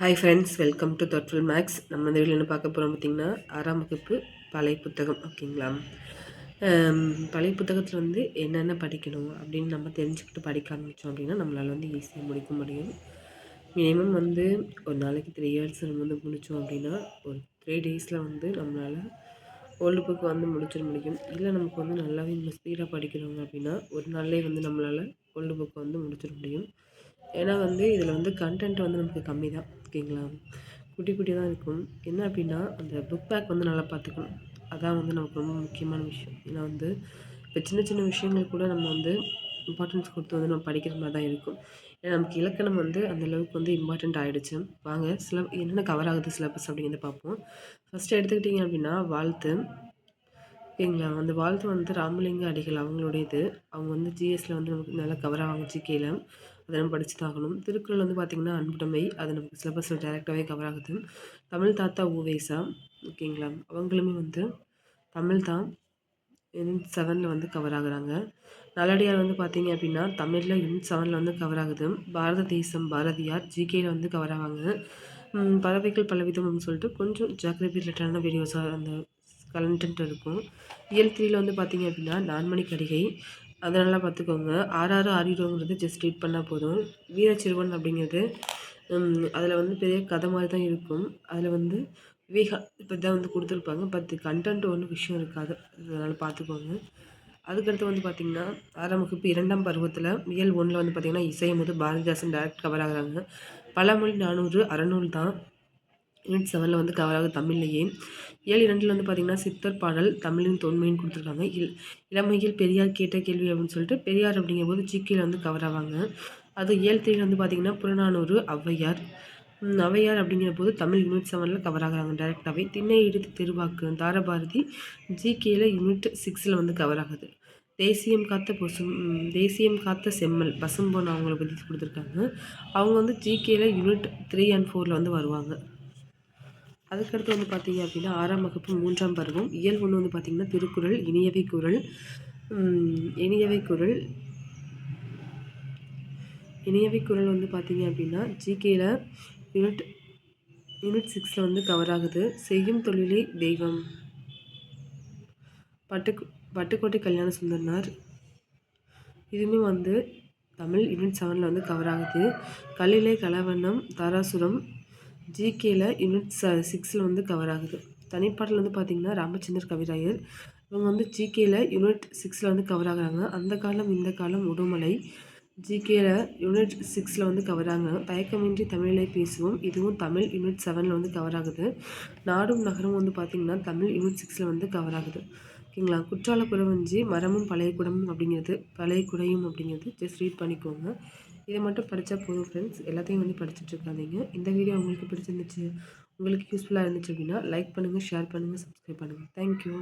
Hi friends welcome to thoughtful max நம்ம இந்த video என்ன பார்க்க போகிறோம் பார்த்திங்கன்னா ஆறாம் வகுப்பு பழைய புத்தகம் ஓகேங்களா? பழைய புத்தகத்தில் வந்து என்னென்ன படிக்கணும் அப்படின்னு நம்ம தெரிஞ்சுக்கிட்டு படிக்க ஆரம்பித்தோம் அப்படின்னா நம்மளால் வந்து ஈஸியாக முடிக்க முடியும். மினிமம் வந்து ஒரு நாளைக்கு த்ரீ இயர்ஸ் நம்ம வந்து முடித்தோம் அப்படின்னா ஒரு த்ரீ டேஸில் வந்து நம்மளால் ஓல்டு புக் வந்து முடிச்சிட முடியும். இல்லை நமக்கு வந்து நல்லாவே நம்ம ஸ்பீடாக படிக்கிறவங்க அப்படின்னா ஒரு நாளே வந்து நம்மளால் ஓல்டு புக்கை வந்து முடிச்சிட முடியும். ஏன்னா வந்து இதில் வந்து கண்டென்ட் வந்து நமக்கு கம்மி தான் ஓகேங்களா? குட்டி குட்டி தான் இருக்கும். என்ன அப்படின்னா அந்த புக் பேக் வந்து நல்லா பார்த்துக்கணும். அதான் வந்து நமக்கு ரொம்ப முக்கியமான விஷயம். ஏன்னா வந்து இப்போ சின்ன சின்ன விஷயங்கள் கூட நம்ம வந்து இம்பார்ட்டன்ஸ் கொடுத்து வந்து நம்ம படிக்கிற மாதிரி தான் இருக்கும். ஏன்னா நமக்கு இலக்கணம் வந்து அந்தளவுக்கு வந்து இம்பார்ட்டண்ட் ஆகிடுச்சு வாங்க சில என்னென்ன கவர் ஆகுது சிலபஸ் அப்படிங்கிறத பார்ப்போம். ஃபஸ்ட்டு எடுத்துக்கிட்டிங்க அப்படின்னா வாழ்த்து. ஓகேங்களா அந்த வாழ்த்து வந்து ராமலிங்க அடிகள் அவங்களுடையது. அவங்க வந்து ஜிஎஸ்சில் வந்து நமக்கு நல்லா கவர் ஆவாங்க ஜிகேயில் அதை நம்ம படித்து தான் ஆகணும் திருக்குறள் வந்து பார்த்திங்கன்னா அன்புடைமை. அது நமக்கு சிலபஸில் டேரெக்டாகவே கவர் ஆகுது. தமிழ் தாத்தா ஊவேசா ஓகேங்களா அவங்களுமே வந்து தமிழ் தான் யூனிட் செவனில் வந்து கவர் ஆகுறாங்க. நல்லடியார் வந்து பார்த்தீங்க அப்படின்னா தமிழில் யூனிட் செவனில் வந்து கவர் ஆகுது. பாரத தேசம் பாரதியார் ஜிகேயில் வந்து கவர் ஆவாங்க. பறவைகள் பலவிதம் அப்படின்னு சொல்லிட்டு கொஞ்சம் ஜாகிரபி ரிலேட்டடான வீடியோஸாக அந்த கலண்டன்ட் இருக்கும். இயல் த்ரீயில் வந்து பார்த்திங்க அப்படின்னா நான்மணி கடிகை அதனால் பார்த்துக்கோங்க ஆறாறு ஆறிடுங்கிறது ஜஸ்ட் ரீட் பண்ணால் போதும். வீரச்சிறுவன் அப்படிங்கிறது அதில் வந்து பெரிய கதை மாதிரி தான் இருக்கும். அதில் வந்து விவேகா இப்போ தான் வந்து கொடுத்துருப்பாங்க. பட் கண்டென்ட் ஒன்றும் விஷயம் இருக்காது. அதனால் பார்த்துக்கோங்க அதுக்கடுத்து வந்து பார்த்திங்கன்னா ஆறாம் வகுப்பு இரண்டாம் பருவத்தில் இயல் ஒன்றில் வந்து பார்த்திங்கன்னா இசையும் போது பாரதிதாசன் டேரக்ட் கவர் ஆகுறாங்க. பழமொழி நானூறு அறநூல் தான். யூனிட் செவனில் வந்து கவராக தமிழ்லையே. ஏழு இரண்டில் வந்து பார்த்திங்கன்னா சித்தர் பாடல் தமிழின் தொன்மைன்னு கொடுத்துருக்காங்க. இல் இளமையில் பெரியார் கேட்ட கேள்வி அப்படின்னு சொல்லிட்டு பெரியார் அப்படிங்கும்போது ஜிக்கியில் வந்து கவர் ஆவாங்க. அது ஏழு த்ரீல வந்து பார்த்திங்கன்னா புறநானூறு ஔவையார். ஔவையார் அப்படிங்கிற போது தமிழ் யூனிட் செவனில் கவர் ஆகுறாங்க டேரெக்டாகவே திண்ணை எடுத்து திருவாக்கு தாரபாரதி ஜிகேயில் யூனிட் சிக்ஸில் வந்து கவர் ஆகுது. தேசியம் காத்த பொசும் தேசியம் காத்த செம்மல் பசும்பொன் அவங்கள பற்றி கொடுத்துருக்காங்க. அவங்க வந்து ஜிகேயில் யூனிட் த்ரீ அண்ட் ஃபோரில் வந்து வருவாங்க. அதுக்கடுத்து வந்து பார்த்திங்க அப்படின்னா ஆறாம் வகுப்பு மூன்றாம் பருவம். இயல் ஒன்று வந்து பார்த்திங்கன்னா திருக்குறள் இனியவை குரல் இனியவை குரல். இனியவை குரல் வந்து பார்த்திங்க அப்படின்னா ஜிகேயில் யூனிட் யூனிட் சிக்ஸில் வந்து கவர் ஆகுது. செய்யும் தொழிலே தெய்வம். பட்டு பட்டுக்கோட்டை கல்யாண சுந்தரனார். இதுவுமே வந்து தமிழ் யூனிட் செவனில் வந்து கவர் ஆகுது. கல்லிலை கலவண்ணம் தாராசுரம் ஜிகேயில் யூனிட் ச சிக்ஸில் வந்து கவர் ஆகுது. தனிப்பாட்டில் வந்து பார்த்திங்கன்னா ராமச்சந்திர கவிராயர். இவங்க வந்து ஜிகேயில் யூனிட் சிக்ஸில் வந்து கவர் ஆகுறாங்க. அந்த காலம் இந்த காலம் உடுமலை. ஜிகேயில் யூனிட் சிக்ஸில் வந்து கவர் ஆகுறாங்க. தயக்கமின்றி தமிழிலே பேசுவோம். இதுவும் தமிழ் யூனிட் செவனில் வந்து கவர் ஆகுது. நாடும் நகரம் வந்து பார்த்திங்கன்னா தமிழ் யூனிட் சிக்ஸில் வந்து கவர் ஆகுது. ஓகேங்களா? குற்றால குறவஞ்சி மரமும் பழைய குடமும் அப்படிங்கிறது பழைய குடையும் அப்படிங்கிறது ஜஸ்ட் ரீட் பண்ணிக்கோங்க. இதை மட்டும் படித்தா போதும் ஃப்ரெண்ட்ஸ் எல்லாத்தையும் வந்து படிச்சுட்ருக்காதீங்க இந்த வீடியோ உங்களுக்கு பிடிச்சிருந்துச்சு உங்களுக்கு யூஸ்ஃபுல்லாக இருந்துச்சு அப்படின்னா லைக் பண்ணுங்கள் ஷேர் பண்ணுங்கள் சப்ஸ்கிரைப் பண்ணுங்கள் தேங்க்யூ